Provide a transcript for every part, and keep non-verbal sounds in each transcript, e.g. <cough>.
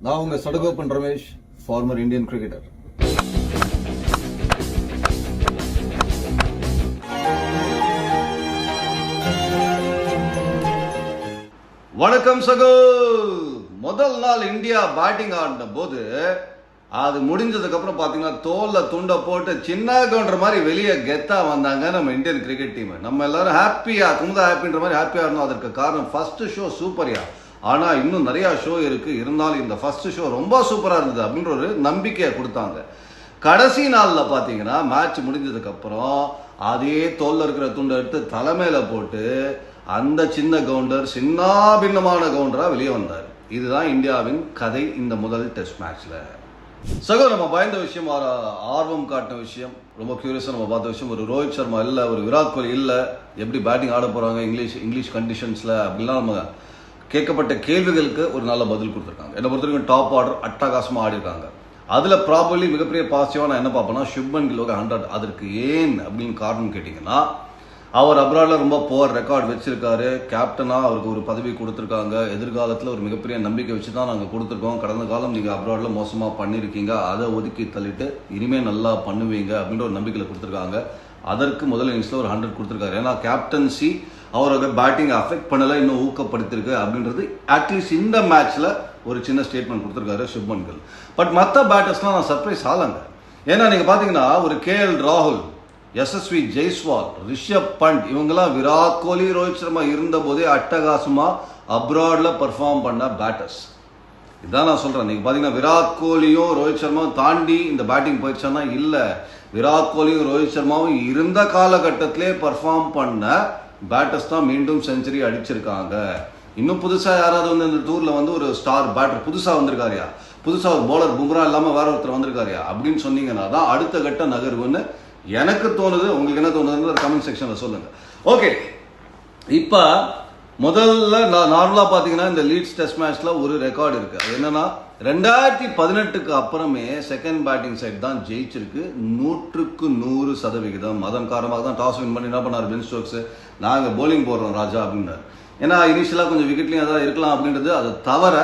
நான் உங்க Sadagoppan Ramesh former Indian cricketer வணக்கம் சகோ. முதல் நாள் இந்தியா பேட்டிங் ஆடின போது அது முடிஞ்சதுக்கு அப்புறம் பாத்தீங்கன்னா தோல்ல துண்டை போட்டு சின்ன கவுண்டர் மாதிரி வெளியே கெத்தா வந்தாங்க நம்ம இந்தியன் கிரிக்கெட் டீம் நம்ம எல்லாரும் ஹாப்பியா குமுதா ஹாப்பின்ற மாதிரி ஹாப்பியா இருந்தோம். அதற்கு காரணம் ஃபர்ஸ்ட் ஷோ சூப்பர்யா ஆனால் இன்னும் நிறையா ஷோ இருக்குது இருந்தாலும் இந்த ஃபர்ஸ்ட் ஷோ ரொம்ப சூப்பராக இருந்தது அப்படின்ற ஒரு நம்பிக்கையை கொடுத்தாங்க. கடைசி நாளில் பார்த்தீங்கன்னா மேட்ச் முடிஞ்சதுக்கப்புறம் அதே தோல் இருக்கிற துண்டை எடுத்து தலைமையில் போட்டு அந்த சின்ன கவுண்டர் சின்ன பின்னமான வெளியே வந்தார். இதுதான் இந்தியாவின் கதை இந்த முதல் டெஸ்ட் மேட்ச்சில் சகோ நம்ம பயந்த விஷயம் ஆர்வம் காட்டின விஷயம் ரொம்ப கியூரியஸாக நம்ம பார்த்த விஷயம் ஒரு ரோஹித் சர்மா இல்லை ஒரு விராட் கோலி இல்லை எப்படி பேட்டிங் ஆட போகிறாங்க இங்கிலீஷ் இங்கிலீஷ் கண்டிஷன்ஸில் அப்படிலாம் நம்ம கேட்கப்பட்ட கேள்விகளுக்கு ஒரு நல்ல பதில் கொடுத்துருக்காங்க. என்னை பொறுத்த வரைக்கும் டாப் ஆர்டர் அட்டகாசமாக ஆடிருக்காங்க அதில் ப்ராபர்லி மிகப்பெரிய பாசிட்டிவாக நான் என்ன பார்ப்பேன்னா சுப்மன் கிலோக்கு ஹண்ட்ரட் அதற்கு ஏன் அப்படின்னு காரணம் கேட்டிங்கன்னா அவர் அப்ராடில் ரொம்ப போர் ரெக்கார்ட் வச்சிருக்காரு. கேப்டனாக அவருக்கு ஒரு பதவி கொடுத்துருக்காங்க. எதிர்காலத்தில் ஒரு மிகப்பெரிய நம்பிக்கை வச்சு தான் நாங்கள் கொடுத்துருக்கோம். கடந்த காலம் நீங்கள் அப்ராடில் மோசமாக பண்ணியிருக்கீங்க. அதை ஒதுக்கி தள்ளிட்டு இனிமேல் நல்லா பண்ணுவீங்க அப்படின்ற ஒரு நம்பிக்கையில் கொடுத்துருக்காங்க. அதற்கு முதல் இன்னிங்ஸில் ஒரு ஹண்ட்ரட் கொடுத்துருக்காரு. ஏன்னா கேப்டன்சி அவரோட பேட்டிங் அஃபெக்ட் பண்ணல இன்னும் ஊக்கப்படுத்திருக்கு அப்படின்றது அட்லீஸ்ட் இந்த மேட்ச்ல ஒரு சின்ன ஸ்டேட்மெண்ட் கொடுத்துருக்காரு சுப்மன் கில் பட் மற்ற பேட்டர்ஸ்லாம் நான் சர்ப்ரைஸ் ஆகலங்க. ஏன்னா நீங்க பாத்தீங்கன்னா ஒரு கே எல் ராகுல் எஸ்எஸ்வி ஜெய்ஸ்வால் ரிஷப் பண்ட் இவங்கெல்லாம் விராட் கோலி ரோஹித் சர்மா இருந்த போதே அட்டகாசமா அப்ராட்ல பெர்ஃபார்ம் பண்ண பேட்டர்ஸ் இதான் நான் சொல்றேன். நீங்க பாத்தீங்கன்னா விராட் கோலியும் ரோஹித் சர்மாவும் தாண்டி இந்த பேட்டிங் போயிடுச்சானா இல்ல. விராட் கோலியும் ரோஹித் சர்மாவும் இருந்த காலகட்டத்திலே பர்ஃபார்ம் பண்ண பேட்டர்ஸ் தான் மீண்டும் செஞ்சுரி அடிச்சிருக்காங்க. இன்னும் புதுசாக யாராவது வந்து இந்த டூரில் வந்து ஒரு ஸ்டார் பேட்டர் புதுசாக வந்திருக்காருயா? புதுசாக ஒரு போலர் பும்ரா இல்லாமல் வேற ஒருத்தர் வந்திருக்காருயா? அப்படின்னு சொன்னீங்கன்னா தான் அடுத்த கட்ட நகர்வுன்னு எனக்கு தோணுது. உங்களுக்கு என்ன தோணுதுன்னு கமெண்ட் செக்ஷன்ல சொல்லுங்க. ஓகே இப்போ முதல்ல நார்மலா பார்த்தீங்கன்னா இந்த லீட்ஸ் டெஸ்ட் மேட்ச்ல ஒரு ரெக்கார்டு இருக்கு. அது என்னன்னா ரெண்டாயிரத்தி பதினெட்டுக்கு அப்புறமே செகண்ட் பேட்டிங் சைட் தான் ஜெயிச்சிருக்கு. நூற்றுக்கு நூறு சதவிகிதம். அதன் காரணமாக தான் டாஸ் வின் பண்ணி என்ன பண்ணார்? பென் ஸ்டோக்ஸ் நாங்கள் போலிங் போடுறோம் ராஜா அப்படின்றார் ஏன்னா இனிஷியலாக கொஞ்சம் விக்கெட்லையும் அதான் இருக்கலாம் அப்படின்றது அதை தவிர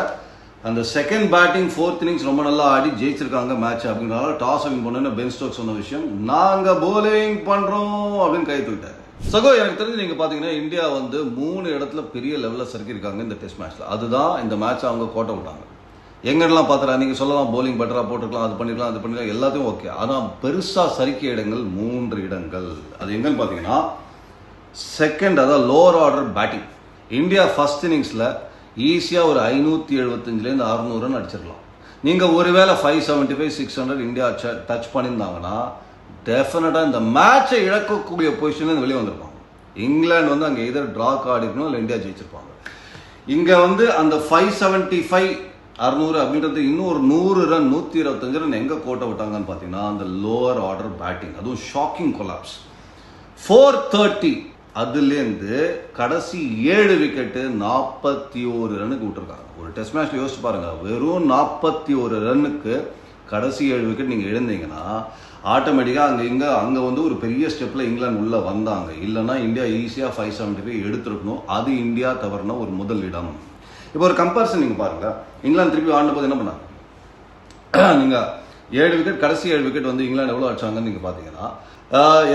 அந்த செகண்ட் பேட்டிங் ஃபோர்த் இன்னிங்ஸ் ரொம்ப நல்லா ஆடி ஜெயிச்சிருக்காங்க மேட்ச் அப்படின்றனால டாஸ் வின் பண்ணுன்னு பென் ஸ்டோக் சொன்ன விஷயம். நாங்கள் போலிங் பண்ணுறோம் அப்படின்னு கை தூக்கிட்டார். சகோ எனக்கு தெரிஞ்சு நீங்கள் பார்த்தீங்கன்னா இந்தியா வந்து மூணு இடத்துல பெரிய லெவலில் சறுக்கியிருக்காங்க இந்த டெஸ்ட் மேட்ச்சில் அதுதான் இந்த மேட்ச் அவங்க கோட்டை விட்டாங்க. எங்கெல்லாம் பார்த்துறா நீங்கள் சொல்லலாம் போலிங் பெட்டராக போட்டிருக்கலாம் அது பண்ணிக்கலாம் அது பண்ணிக்கலாம் எல்லாத்தையும் ஓகே ஆனால் பெருசாக சறுக்கிய இடங்கள் மூன்று இடங்கள். அது எங்கன்னு பார்த்தீங்கன்னா செகண்ட் அதாவது lower order batting India first இன்னிங்ஸில் ஈஸியாக ஒரு ஐநூற்றி எழுபத்தஞ்சுலேருந்து அறுநூறு ரன் அடிச்சிடலாம் நீங்கள் ஒருவேளை five seventy five six hundred India touch பண்ணியிருந்தாங்கன்னா டெஃபினட்டாக இந்த மேட்சை இழக்கக்கூடிய பொசிஷன்லேருந்து வெளியே வந்திருப்பாங்க. இங்கிலாந்து வந்து அங்கே எதிர் ட்ரா ஆடி இருக்கணும் இல்லை இந்தியா ஜெயிச்சிருப்பாங்க. இங்கே வந்து அந்த ஃபைவ் செவன்ட்டி ஃபைவ் அறுநூறு அப்படின்றது இன்னும் ஒரு நூறு ரன் நூற்றி இருபத்தஞ்சு ரன் எங்கே கோட்டை விட்டாங்கன்னு பார்த்தீங்கன்னா அந்த லோவர் ஆர்டர் பேட்டிங் அதுவும் ஷாக்கிங் கொலாப்ஸ் ஃபோர் தேர்ட்டி அதுலேருந்து கடைசி ஏழு விக்கெட்டு நாற்பத்தி ஒரு ரன்னுக்கு விட்டுருக்காங்க. ஒரு டெஸ்ட் மேட்ச்ல யோசிச்சு பாருங்க. வெறும் நாற்பத்தி ஒரு ரன்னுக்கு கடைசி ஏழு விக்கெட் நீங்கள் எழுந்தீங்கன்னா ஆட்டோமேட்டிக்காக அங்கே இங்கே அங்கே வந்து ஒரு பெரிய ஸ்டெப்பில் இங்கிலாந்து உள்ளே வந்தாங்க. இல்லைன்னா இந்தியா ஈஸியாக ஃபைவ் செவன்ட்டி ஃபைவ் எடுத்துருக்கணும். அது இந்தியா தவறுன ஒரு முதல் இடம். இப்போ ஒரு கம்பேரிசன் நீங்கள் பாருங்கள் இங்கிலாந்து திருப்பி ஆண்டபோது என்ன பண்ணாங்க? <clears throat> நீங்கள் ஏழு விக்கெட் கடைசி ஏழு விக்கெட் வந்து இங்கிலாந்து எவ்வளோ அடிச்சாங்கன்னு நீங்கள் பார்த்தீங்கன்னா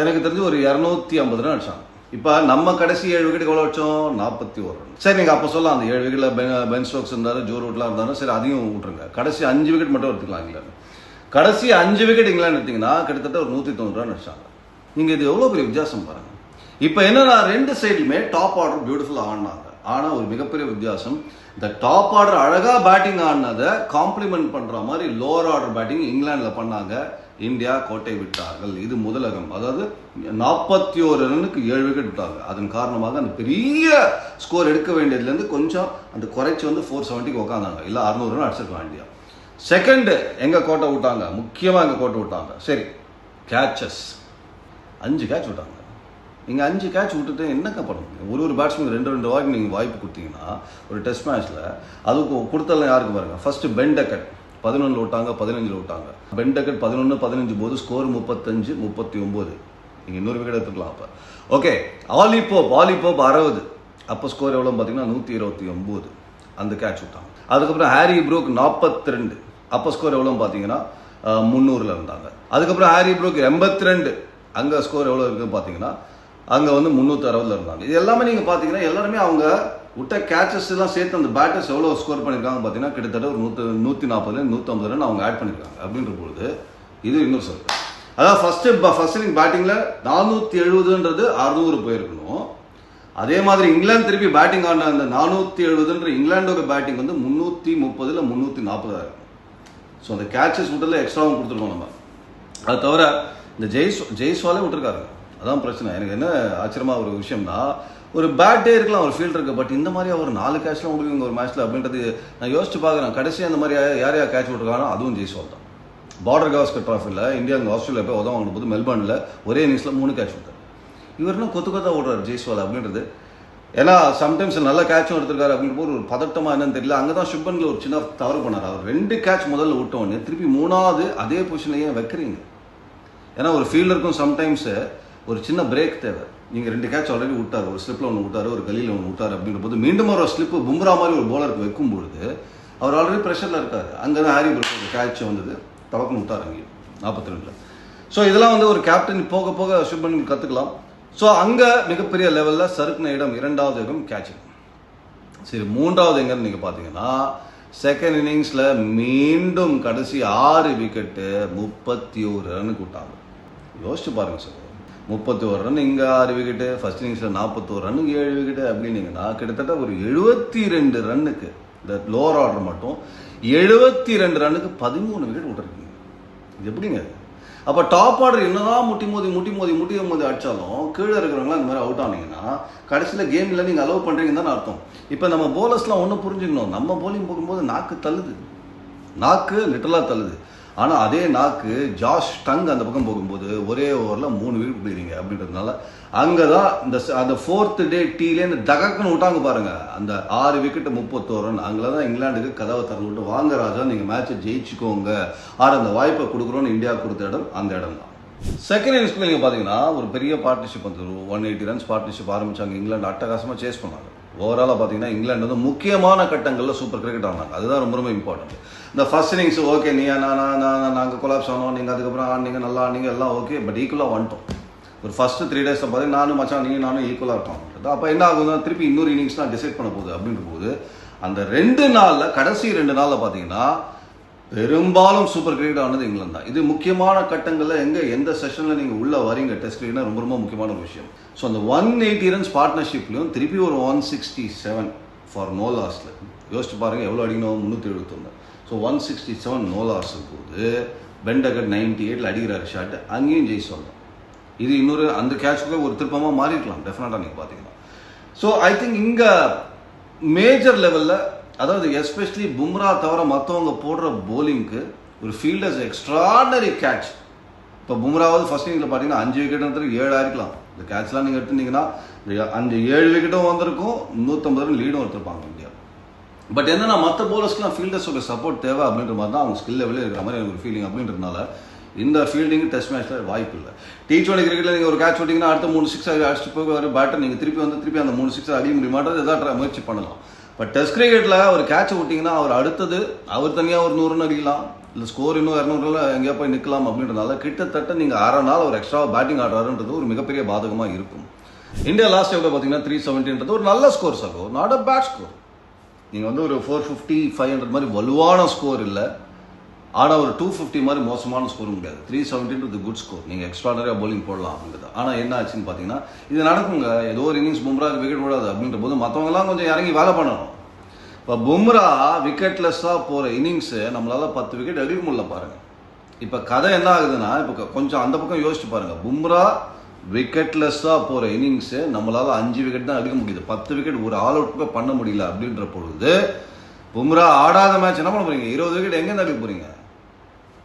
எனக்கு தெரிஞ்சு ஒரு இரநூத்தி ஐம்பது ரன் அடிச்சாங்க. இப்போ நம்ம கடைசி ஏழு விக்கெட் எவ்வளோ அடிச்சோம்? நாற்பத்தி ஒரு. ரன் சரி நீங்கள் அப்போ சொல்லலாம். அந்த ஏழு விக்கெட்டில் பென் ஸ்டோக்ஸ் இருந்தாரு ஜோ ரூட்லாம் இருந்தாலும் சரி அதையும் விட்டுருங்க. கடைசி அஞ்சு விக்கெட் மட்டும் எடுத்துக்கலாம் இங்கிலாந்து. கடைசி அஞ்சு விக்கெட் இங்கிலாந்து எடுத்தீங்கன்னா கிட்டத்தட்ட ஒரு நூற்றி தொண்ணூறு ரன் அடிச்சாங்க. நீங்கள் இது எவ்வளோ பெரிய வித்தியாசம் பாருங்கள் இப்போ என்னன்னா ரெண்டு சைடுமே டாப் ஆர்டர் பியூட்டிஃபுல்லாக ஆடினாங்க. ஆனால் ஒரு மிகப்பெரிய வித்தியாசம் இந்த டாப் ஆர்டர் அழகாக பேட்டிங் ஆடினதை காம்ப்ளிமெண்ட் பண்ணுற மாதிரி லோவர் ஆர்டர் பேட்டிங் இங்கிலாண்டில் பண்ணாங்க. இந்தியா கோட்டை விட்டார்கள். இது முதலகம். அதாவது நாற்பத்தி ஒரு ரன்னுக்கு ஏழு விக்கெட் விட்டாங்க. அதன் காரணமாக அந்த பெரிய ஸ்கோர் எடுக்க வேண்டியதுலேருந்து கொஞ்சம் அந்த குறைச்சி வந்து ஃபோர் செவன்ட்டிக்கு உட்காந்தாங்க இல்லை அறுநூறு ரன் அடிச்சிருக்கலாம் வேண்டிய செகண்டு எங்கே கோட்டை விட்டாங்க? முக்கியமாக எங்க கோட்டை விட்டாங்க? சரி கேச்சஸ் அஞ்சு கேட்ச் விட்டாங்க. நீங்கள் அஞ்சு கேட்ச் விட்டுட்டு என்னக்கா பண்ணுங்க ஒரு ஒரு பேட்ஸ்மேன் ரெண்டு ரெண்டு வாய்க்கு நீங்கள் வாய்ப்பு கொடுத்தீங்கன்னா ஒரு டெஸ்ட் மேட்ச்சில் அதுக்கு கொடுத்தலாம் யாருக்கு பாருங்கள் ஃபஸ்ட்டு பெண்டக்கட் பதினொன்றில் விட்டாங்க பதினஞ்சில் விட்டாங்க. பெண்டக்கட் பதினொன்று பதினஞ்சு போது ஸ்கோர் முப்பத்தஞ்சு முப்பத்தி ஒம்பது நீங்கள் இன்னொரு விக்கெட் எடுத்துக்கலாம் அப்போ. ஓகே ஆலிபோப் ஆலிபோப் அறுபது. அப்போ ஸ்கோர் எவ்வளோன்னு பார்த்தீங்கன்னா நூற்றி இருபத்தி ஒம்பது. அந்த கேட்ச் விட்டாங்க. அதுக்கப்புறம் ஹாரி ப்ரூக் நாற்பத்தி ரெண்டு அப்போ ஸ்கோர் எவ்வளோன்னு பார்த்தீங்கன்னா முந்நூறில் இருந்தாங்க. அதுக்கப்புறம் ஹாரி ப்ரூக் எண்பத்தி ரெண்டு அங்கே ஸ்கோர் எவ்வளோ இருக்குன்னு பார்த்தீங்கன்னா அங்கே வந்து முந்நூற்றி அறுபதுல இருந்தாங்க. இது எல்லாமே நீங்கள் பார்த்தீங்கன்னா எல்லாருமே அவங்க விட்ட கேச்சஸ் எல்லாம் சேர்த்து அந்த பேட்டர்ஸ் எவ்வளோ ஸ்கோர் பண்ணியிருக்காங்க பார்த்தீங்கன்னா கிட்டத்தட்ட ஒரு நூற்று நூற்றி நாற்பதுலேருந்து நூற்றம்பது ரன் அவங்க ஆட் பண்ணியிருக்காங்க அப்படின்ற பொழுது இது இன்னொரு சொல் அதாவது ஃபஸ்ட்டு ஃபஸ்ட் இன்னிங் பேட்டிங்கில் நானூற்றி எழுபதுன்றது அறுநூறு போயிருக்கணும். அதே மாதிரி இங்கிலாந்து திருப்பி பேட்டிங் ஆடின அந்த நானூற்றி எழுபதுன்ற இங்கிலாண்டோட பேட்டிங் வந்து முந்நூற்றி முப்பதில் முந்நூற்றி நாற்பதாக இருக்கும். ஸோ அந்த கேட்சஸ் விட்டதில் எக்ஸ்ட்ராவும் கொடுத்துருக்கோம் நம்ம. அது தவிர இந்த ஜெய்ஸ் ஜெய்ஸ்வாலே விட்டுருக்காரு அதான் பிரச்சனை. எனக்கு என்ன ஆச்சரியமா ஒரு விஷயம்னா ஒரு பேட்டே இருக்கலாம் ஒரு ஃபீல்ட் இருக்குது பட் இந்த மாதிரி அவர் நாலு கேட்ச்லாம் விடுவீங்க ஒரு மேட்ச்ல அப்படின்றது நான் யோசிச்சு பார்க்குறேன். கடைசியாக அந்த மாதிரி யார் யார் கேட்ச் விட்டுருக்கானோ அதுவும் ஜெய்ஸ்வால் தான். பார்டர் கவாஸ்கர் ட்ராஃபியில் இந்தியா அங்கே ஆஸ்திரேலியா போய் உதவ வாங்கின போது மெல்பர்னில் ஒரே இன்னிங்ஸில் மூணு கேட்ச் விட்டார். இவர் என்ன கொத்து கொத்தா ஓடுறாரு ஜெய்ஸ்வால் அப்படின்றது. ஏன்னா சம்டைம்ஸ் நல்ல கேட்சும் எடுத்திருக்காரு அப்படின்ற போது ஒரு பதட்டமாக என்னன்னு தெரியல. அங்கே தான் சுப்பன்ல ஒரு சின்ன தவறு பண்ணார். அவர் ரெண்டு கேட்ச் முதல்ல விட்டோன்னே திருப்பி மூணாவது அதே பொசிஷன்ல ஏன் வைக்கிறீங்க? ஏன்னா ஒரு ஃபீல்டருக்கும் சம்டைம்ஸு ஒரு சின்ன பிரேக் தேவை. நீங்கள் ரெண்டு கேட்ச் ஆல்ரெடி விட்டார். ஒரு ஸ்லிப்பில் ஒன்று விட்டார் ஒரு கலியில் ஒன்று விட்டாரு அப்படின்ற போது மீண்டும் ஒரு ஸ்லிப் பும்ரா மாதிரி ஒரு போலருக்கு வைக்கும் பொழுது அவர் ஆல்ரெடி ப்ரெஷரில் இருக்கார். அங்கே தான் ஹாரி ப்ரூக் ஒரு கேட்ச் வந்தது. தவக்கம் விட்டார் அங்கேயும். நாற்பத்தி ரெண்டில். ஸோ இதெல்லாம் வந்து ஒரு கேப்டன் போக போக சுப்மன் கற்றுக்கலாம் ஸோ அங்கே மிகப்பெரிய லெவலில் சறுக்குன இடம் இரண்டாவது இடம் கேட்சிங் சரி மூன்றாவது எங்கன்னு நீங்கள் பார்த்தீங்கன்னா செகண்ட் இன்னிங்ஸில் மீண்டும் கடைசி ஆறு விக்கெட்டு முப்பத்தி ஒரு ரன்னு விட்டாங்க யோசிச்சு பாருங்க சார் முப்பத்தி ஒரு ரன் இங்கே ஆறு விக்கெட்டு ஃபர்ஸ்ட் இன்னிங்ஸில் நாற்பத்தோரு ரன்னுக்கு ஏழு விக்கெட்டு அப்படின்னீங்கன்னா கிட்டத்தட்ட ஒரு எழுபத்தி ரெண்டு ரன்னுக்கு இந்த லோவர் ஆர்டர் மட்டும் எழுபத்தி ரெண்டு ரன்னுக்கு பதிமூணு விக்கெட் விட்டுருக்கீங்க. இது எப்படிங்க அப்போ அப்ப டாப் ஆர்டர் என்னதான் முட்டி மோதி முட்டி மோதி முட்டி மோதி அடிச்சாலும் கீழே இருக்கிறவங்களாம் இந்த மாதிரி அவுட் ஆனீங்கன்னா கடைசியில் கேம்ல நீங்க அலோவ் பண்றீங்கன்னு தான் அர்த்தம். இப்போ நம்ம போலர்ஸ்லாம் ஒன்றும் புரிஞ்சுக்கணும். நம்ம போலிங் போகும்போது நாக்கு தள்ளுது. நாக்கு லிட்டலாக தள்ளுது. ஆனால் அதே நாக்கு ஜாஷ் டங் அந்த பக்கம் போகும்போது ஒரே ஓவரில் மூணு வீடு போயிருங்க அப்படின்றதுனால அங்கே தான் இந்த அந்த ஃபோர்த் டே டீலேருந்து தகக்குன்னு விட்டாங்க பாருங்கள் அந்த ஆறு விக்கெட்டு முப்பத்தோரு ரன் அங்கே தான் இங்கிலாந்துக்கு கதவை திறந்து விட்டு வாங்க ராஜா நீங்கள் மேட்ச்சை ஜெயிச்சுக்கோங்க. ஆறு அந்த வாய்ப்பை கொடுக்குறோன்னு இந்தியா கொடுத்த இடம் அந்த இடம் தான். செகண்ட் இன்னிங்ஸ்க்கு நீங்கள் பார்த்தீங்கன்னா ஒரு பெரிய பார்ட்னர்ஷிப் வந்துடும் ஒன் எயிட்டி ரன்ஸ் பார்ட்னர்ஷிப் ஆரம்பிச்சாங்க. இங்கிலாந்து அட்டகாசமாக சேஸ் பண்ணாங்க. ஓவராலாக பார்த்தீங்கன்னா இங்கிலாந்து வந்து முக்கியமான கட்டங்களில் சூப்பர் கிரிக்கெட் ஆனாங்க அதுதான் ரொம்ப ரொம்ப இம்பார்ட்டன்ட் இந்த ஃபர்ஸ்ட் இன்னிங்ஸ் ஓகே நீ நான் நான் நாங்கள் கொலாப்ஸ் ஆனோம். நீங்கள் அதுக்கப்புறம் ஆனீங்க நல்லா ஆனீங்க எல்லாம் ஓகே பட் ஈக்குவலாக வந்துட்டோம். ஒரு ஃபர்ஸ்ட் த்ரீ டேஸில் பார்த்தீங்கன்னா நானும் மச்சான் நீ நானும் ஈக்குவலாக இருப்போம். அப்போ என்ன ஆகுதுன்னா திருப்பி இன்னொரு இன்னிங்ஸ் தான் டிசைட் பண்ண போகுது அப்படின்ற போது அந்த ரெண்டு நாளில் கடைசி ரெண்டு நாளில் பார்த்தீங்கன்னா பெரும்பாலும் சூப்பர் கிரேட் ஆனது இங்கிலாந்து தான். இது முக்கியமான கட்டங்களில் எங்கே எந்த செஷனில் நீங்கள் உள்ளே வரீங்க டெஸ்ட் கிரிக்கெட்னா ரொம்ப ரொம்ப முக்கியமான ஒரு விஷயம். ஸோ அந்த ஒன் எயிட்டி ரன்ஸ் பார்ட்னர்ஷிப்லையும் திருப்பி ஒரு one sixty seven for no லாஸில் யோசிச்சு பாருங்கள் எவ்வளோ அடிக்கணும்? முந்நூற்றி எழுபத்தொன்று so one sixty seven no loss போது பெண்டகட் நைன்டி எயிட்டில் அடிக்கிறார் ஷாட் அங்கேயும் ஜெய் சொல்லலாம் இது இன்னொரு அந்த கேட்சுக்கு ஒரு திருப்பமாக மாறிருக்கலாம் டெஃபினட்டாக நீங்கள் பார்த்தீங்கன்னா ஸோ ஐ திங்க் இங்கே மேஜர் லெவலில் அதாவது எஸ்பெஷலி பும்ரா தவிர மற்றவங்க போடுற போலிங்க்கு ஒரு ஃபீல்டர்ஸ் எக்ஸ்ட்ராடனரி கேட்ச் இப்போ பும்ராவது ஃபர்ஸ்ட் இன்னிங்ல பார்த்தீங்கன்னா அஞ்சு விக்கெட் ஏழு ஆயிருக்கலாம் இந்த கேட்ச்லாம் நீங்கள் எடுத்துட்டீங்கன்னா அஞ்சு ஏழு விக்கெட்டும் வந்திருக்கும் நூற்றம்பது ரன் லீடும் எடுத்திருப்பாங்க இந்தியா. பட் என்னன்னா மற்ற போலர்ஸ்க்குலாம் ஃபீல்டர்ஸோட சப்போர்ட் தேவை அப்படின்ற மாதிரி தான் அவங்க ஸ்கில் லெவலில் இருக்கிற மாதிரி எனக்கு ஒரு ஃபீலிங் அப்படின்றதுனால இந்த ஃபீல்டிங் டெஸ்ட் மேட்ச்ல வாய்ப்பு இல்லை. டி டுவெண்ட்டி கிரிக்கெட்ல நீங்கள் ஒரு கேட்ச் விட்டீங்கன்னா அடுத்த மூணு சிக்ஸ் அடிச்சுட்டு போய் ஒரு பேட்டர் நீங்கள் திருப்பி வந்து திருப்பி அந்த மூணு சிக்ஸ் அடிக்க முடியுமான்றது ஏதாவது முயற்சி பண்ணலாம். பட் டெஸ்ட் கிரிக்கெட்டில் அவர் கேட்ச் விட்டிங்கன்னா அவர் அடுத்தது அவர் தனியாக ஒரு நூறு அடிக்கலாம். இல்லை ஸ்கோர் இன்னும் இரநூறுல எங்கேயா போய் நிற்கலாம் அப்படின்றதுனால கிட்டத்தட்ட நீங்கள் அரை நாள் அவர் எக்ஸ்ட்ரா பேட்டிங் ஆடுறாருன்றது ஒரு மிகப்பெரிய பாதகமாக இருக்கும். இந்தியா லாஸ்ட் எவ்வளோ பார்த்தீங்கன்னா த்ரீ செவன்ட்டின்றது ஒரு நல்ல ஸ்கோர் சாகோ நாட் அ பேட் ஸ்கோர் நீங்கள் வந்து ஒரு ஃபோர் ஃபிஃப்டி ஃபைவ் ஹண்ட்ரட் மாதிரி வலுவான ஸ்கோர் இல்லை. ஆனால் ஒரு டூ ஃபிஃப்டி மாதிரி மோசமான ஸ்கோரும் முடியாது. த்ரீ செவன்டின்றது குட் ஸ்கோர் நீங்கள் எக்ஸ்ட்ராடரியாக போலிங் போடலாம் அப்படின்றது ஆனால் என்ன ஆச்சுன்னு பார்த்தீங்கன்னா இது நடக்குங்க. ஏதோ ஒரு இன்னிங்ஸ் பும்ரா விக்கெட் விடாது அப்படின்ற போது மற்றவங்கலாம் கொஞ்சம் இறங்கி வேலை பண்ணணும். இப்போ பும்ரா விக்கெட்லெஸ்ஸாக போகிற இன்னிங்ஸு நம்மளால் பத்து விக்கெட் எடுக்க முடியல பாருங்கள் இப்போ கதை என்ன ஆகுதுன்னா இப்போ கொஞ்சம் அந்த பக்கம் யோசிச்சு பாருங்கள் பும்ரா விக்கெட்லெஸ்ஸாக போகிற இன்னிங்ஸு நம்மளால் அஞ்சு விக்கெட் தான் எடுக்க முடியுது. பத்து விக்கெட் ஒரு ஆல் அவுட் கூட பண்ண முடியல அப்படின்ற பொழுது பும்ரா ஆடாத மேட்ச் என்ன பண்ண போகிறீங்க இருபது விக்கெட் எங்கேருந்து அடிக்க போகிறீங்க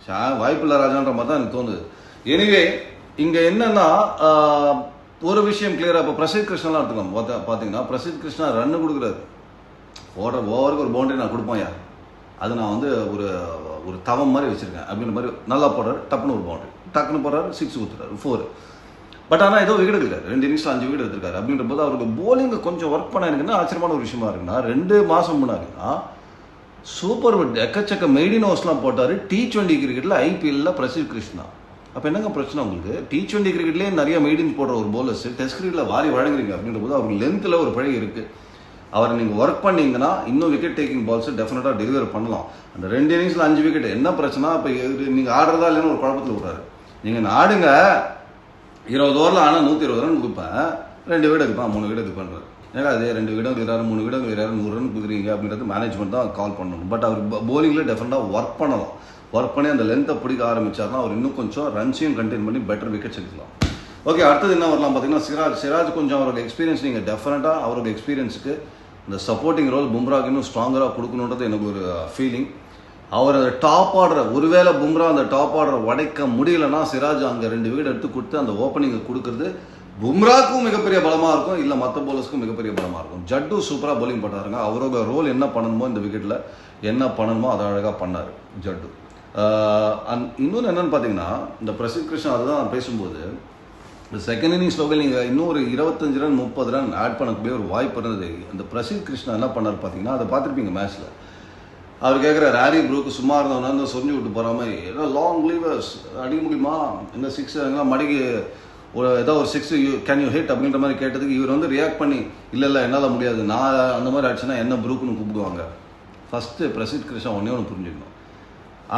வாய்ப்பில்லை ராஜான்ற மாதிரி தான் எனக்கு தோணுது. எனிவே இங்க என்னன்னா ஒரு விஷயம் கிளியரா இப்போ பிரசித் கிருஷ்ணலாம் எடுத்துக்கலாம் பார்த்தா- பாத்தீங்கன்னா பிரசித் கிருஷ்ணா ரன் கொடுக்குறாரு. ஓடுற ஓவருக்கு ஒரு பவுண்டரி நான் கொடுப்பேன்யா அது நான் வந்து ஒரு ஒரு தவம் மாதிரி வச்சிருக்கேன். அப்படின்ற மாதிரி நல்லா போடுறாரு டப்புன்னு ஒரு பவுண்டரி டக்குன்னு போடுறாரு சிக்ஸ் கொடுத்துறாரு ஃபோர் பட் ஆனால் ஏதோ விக்கெட் எடுக்கிறார். ரெண்டு இன்னிங்ஸ்ல அஞ்சு விக்கெட் எடுத்திருக்காரு. அப்படின்ற போது அவருக்கு போலிங் கொஞ்சம் ஒர்க் பண்ண எனக்கு என்ன ஆச்சரியமான ஒரு விஷயமா இருக்குன்னா ரெண்டு மாதம் முன்னாடினா சூப்பர் எக்கச்சக்க மெய்டின் போட்டார். டி டுவெண்ட்டி கிரிக்கெட்டில் ஐபிஎல்ல பிரசித் கிருஷ்ணா. அப்போ என்னங்க பிரச்சனை உங்களுக்கு? டி டுவெண்ட்டி கிரிக்கெட்லேயே நிறைய மெய்டின் போடுற ஒரு போலர்ஸ் டெஸ்ட் கிரிக்கெட்டில் வாரி வழங்குறீங்க அப்படின்ற போது அவருக்கு லென்த்தில் ஒரு பழி இருக்குது அவரை நீங்கள் ஒர்க் பண்ணீங்கன்னா இன்னும் விக்கெட் டேக்கிங் பால்ஸ் டெஃபினட்டாக டெலிவர் பண்ணலாம். அந்த ரெண்டு இன்னிங்ஸில் அஞ்சு விக்கெட் என்ன பிரச்சனை? இப்போ நீங்கள் ஆடுறதா இல்லைன்னு ஒரு குழப்பத்தில் விட்றாரு நீங்கள் ஆடுங்க? இருபது ஓவரில் ஆனால் நூற்றி இருபது ரன் கொடுப்பேன். ரெண்டு வீடு எடுப்பேன் மூணு வீடு எடுப்பேன்றாரு ஏன்னா அதே ரெண்டு விக்கெட் இருக்கிறாரு மூணு விக்கெட் இருக்கிறாரு நூறு ரன் குதிரீங்க அப்படின்றது மேனேஜ்மெண்ட் தான் கால் பண்ணணும். பட் அவர் போலிங்கில் டெஃபினட்டாக ஒர்க் பண்ணலாம். ஒர்க் பண்ணி அந்த லென்த்தை பிடிக்க ஆரம்பிச்சாருன்னா அவர் இன்னும் கொஞ்சம் ரன்ஸையும் கண்டெயின் பண்ணி பெட்டர் விக்கெட்ஸ் எடுக்கலாம். ஓகே அடுத்தது என்ன வரலாம் பார்த்தீங்கன்னா சிராஜ். சிராஜ் கொஞ்சம் அவரோட எக்ஸ்பீரியன்ஸ் நீங்கள் டெஃபினட்டாக அவரோட எக்ஸ்பீரியன்ஸுக்கு இந்த சப்போர்ட்டிங் ரோல் பும்ராக்கு இன்னும் ஸ்ட்ராங்கராக கொடுக்கணுன்றது எனக்கு ஒரு ஃபீலிங் அவர் அந்த டாப் ஆர்டர் ஒருவேளை பும்ரா அந்த டாப் ஆர்டரை உடைக்க முடியலன்னா சிராஜ் அங்கே ரெண்டு விக்கெட் எடுத்து கொடுத்து அந்த ஓப்பனிங்கை கொடுக்குறது பும்ராக்கும் மிகப்பெரிய பலமாக இருக்கும் இல்லை மற்ற போலர்ஸ்க்கும் மிகப்பெரிய பலமாக இருக்கும். ஜட்டு சூப்பராக பவுலிங் பண்ணாருங்க அவரோட ரோல் என்ன பண்ணணுமோ இந்த விக்கெட்டில் என்ன பண்ணணுமோ அதை அழகாக பண்ணார் ஜட்டு. அந் இன்னொன்று என்னன்னு பார்த்தீங்கன்னா இந்த பிரசித் கிருஷ்ணா அதுதான் பேசும்போது இந்த செகண்ட் இன்னிங்ஸ் லோகல் நீங்கள் இன்னும் ஒரு இருபத்தஞ்சு ரன் முப்பது ரன் ஆட் பண்ணக்கூடிய ஒரு வாய்ப்பு இருந்தது. அந்த பிரசித் கிருஷ்ணா என்ன பண்ணார் பார்த்தீங்கன்னா அதை பார்த்துருப்பீங்க மேட்ச்சில் அவர் கேட்குற ஹாரி ப்ரூக்கு சும்மா இருந்தவனா வந்து சொரிஞ்சு விட்டு போகிற மாதிரி. ஏதோ லாங் லீவர்ஸ் அடிக்க முடியுமா? இந்த சிக்ஸ் மடிக்கு ஒரு ஏதோ ஒரு six you can you hit அப்படின்ற மாதிரி கேட்டதுக்கு இவர் வந்து ரியாக்ட் பண்ணி இல்லை இல்லை என்னால் முடியாது. நான் அந்த மாதிரி ஆச்சுன்னா என்ன ப்ரூக்குன்னு கூப்பிடுவாங்க. ஃபஸ்ட்டு பிரசித் கிருஷ்ணா ஒன்றே ஒன்று புரிஞ்சுக்கணும்.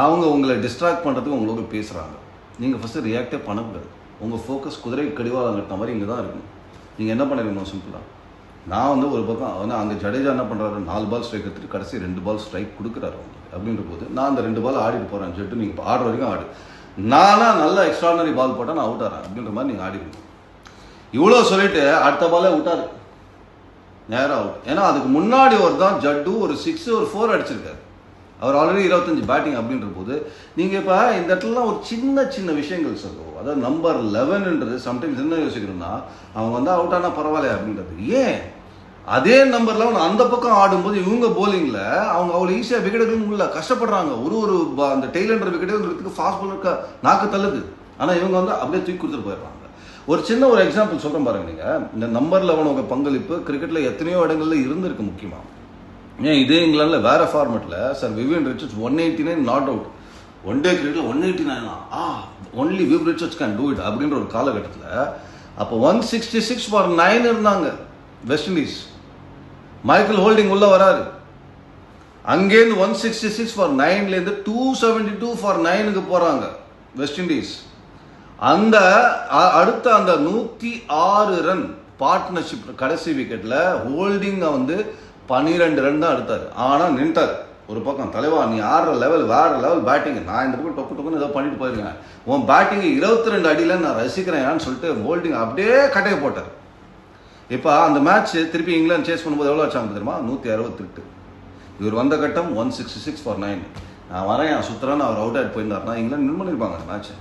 அவங்க உங்களை டிஸ்ட்ராக்ட் பண்ணுறதுக்கு உங்களோட பேசுகிறாங்க நீங்கள் ஃபஸ்ட்டு ரியாக்டே பண்ணக்கூடாது உங்கள் ஃபோக்கஸ் குதிரை கடிவாளம் கட்டின மாதிரி இங்கே தான் இருக்கணும். நீங்கள் என்ன பண்ணிருக்கணும் சிம்பிளாக நான் வந்து ஒரு பக்கம் வந்து அங்கே ஜடேஜா என்ன பண்ணுறாரு நாலு பால் ஸ்ட்ரைக் எடுத்துட்டு கடைசி ரெண்டு பால் ஸ்ட்ரைக் கொடுக்குறாரு அவங்களுக்கு. அப்படின்ற போது நான் அந்த ரெண்டு பால் ஆடிட்டு போகிறேன் சொல்லிட்டு நீங்கள் ஆடுற வரைக்கும் ஆடு. நானா நல்ல எக்ஸ்ட்ராடனரி பால் போட்டால் நான் அவுட் ஆறேன் அப்படின்ற மாதிரி நீங்கள் ஆடிக்கணும். இவ்வளோ சொல்லிட்டு அடுத்த பாலே விட்டாரு நேராக அவுட் ஏன்னா அதுக்கு முன்னாடி ஒரு தான் ஜட்டு ஒரு சிக்ஸ் ஒரு ஃபோர் அடிச்சிருக்காரு. அவர் ஆல்ரெடி இருபத்தஞ்சு பேட்டிங் அப்படின்ற போது நீங்கள் இப்போ இந்த இடத்துலலாம் ஒரு சின்ன சின்ன விஷயங்கள் சொல்லுவோம். அதாவது நம்பர் லெவன்ன்றது சம்டைம்ஸ் என்ன யோசிக்கணும்னா அவங்க வந்து அவுட் ஆனால் பரவாயில்ல அப்படின்றது. ஏன்? அதே நம்பர் லெவன் அந்த பக்கம் ஆடும்போது இவங்க போலிங்கில் அவங்க அவ்வளோ ஈஸியாக விக்கெட் எடுக்கணும் உள்ள கஷ்டப்படுறாங்க. ஒரு ஒரு ப- அந்த டெய்லண்டர் விக்கெட் எடுக்கிறதுக்கு ஃபாஸ்ட் பாலருக்கு நாக்கு தள்ளுது. ஆனால் இவங்க வந்து அப்படியே தூக்கி கொடுத்துட்டு போயிடுறாங்க. ஒரு சின்ன ஒரு எக்ஸாம்பிள் சொல்கிறேன் பாருங்க நீங்கள் இந்த நம்பர் லெவனோட பங்களிப்பு கிரிக்கெட்டில் எத்தனையோ இடங்கள்ல இருந்திருக்கு முக்கியமாக ஏன் இதே இங்கிலாந்தில் வேற ஃபார்மெட்டில் sir Vivian Richards one eighty nine not out one day கிரிக்கெட்டில் ஒன் எயிட்டி நைனா ஆ? Only Viv Richards can do it அப்படின்ற ஒரு காலகட்டத்தில் அப்போ one sixty six for nine இருந்தாங்க. வெஸ்ட் இண்டீஸ் மைக்கேல் ஹோல்டிங் உள்ள வராரு. அங்கேருந்து ஒன் சிக்ஸ்டி சிக்ஸ் ஃபார் நைன்லேருந்து டூ செவன்டி டூ ஃபார் நைனுக்கு போகிறாங்க வெஸ்ட் இண்டீஸ் அந்த அடுத்த அந்த நூற்றி ஆறு ரன் பார்ட்னர்ஷிப் கடைசி விக்கெட்டில் ஹோல்டிங்கை வந்து பன்னிரெண்டு ரன் தான் எடுத்தார். ஆனால் நின்ட்டார். ஒரு பக்கம் தலைவா நீ ஆடுற லெவல் வேறு லெவல் பேட்டிங் நான் இந்த பக்கம் டொக்கு டொக்குன்னு ஏதோ பண்ணிட்டு போயிருக்கேன். உன் பேட்டிங் இருபத்தி ரெண்டு அடியில் நான் ரசிக்கிறேன் சொல்லிட்டு ஹோல்டிங் அப்படியே கட்டையை போட்டார். இப்போ அந்த மேட்ச் திருப்பி இங்கிலாந்து சேஸ் பண்ணும்போது எவ்வளோ வச்சாங்க தெரியுமா? நூற்றி அறுபத்தெட்டு. இவர் வந்த கட்டம் one sixty six for nine நான் வரேன் என் சுத்தரான்னு அவர் அவுட் ஆகிட்டு போயிருந்தாருன்னா இங்கிலாந்து வின் பண்ணியிருப்பாங்க அந்த மேட்ச்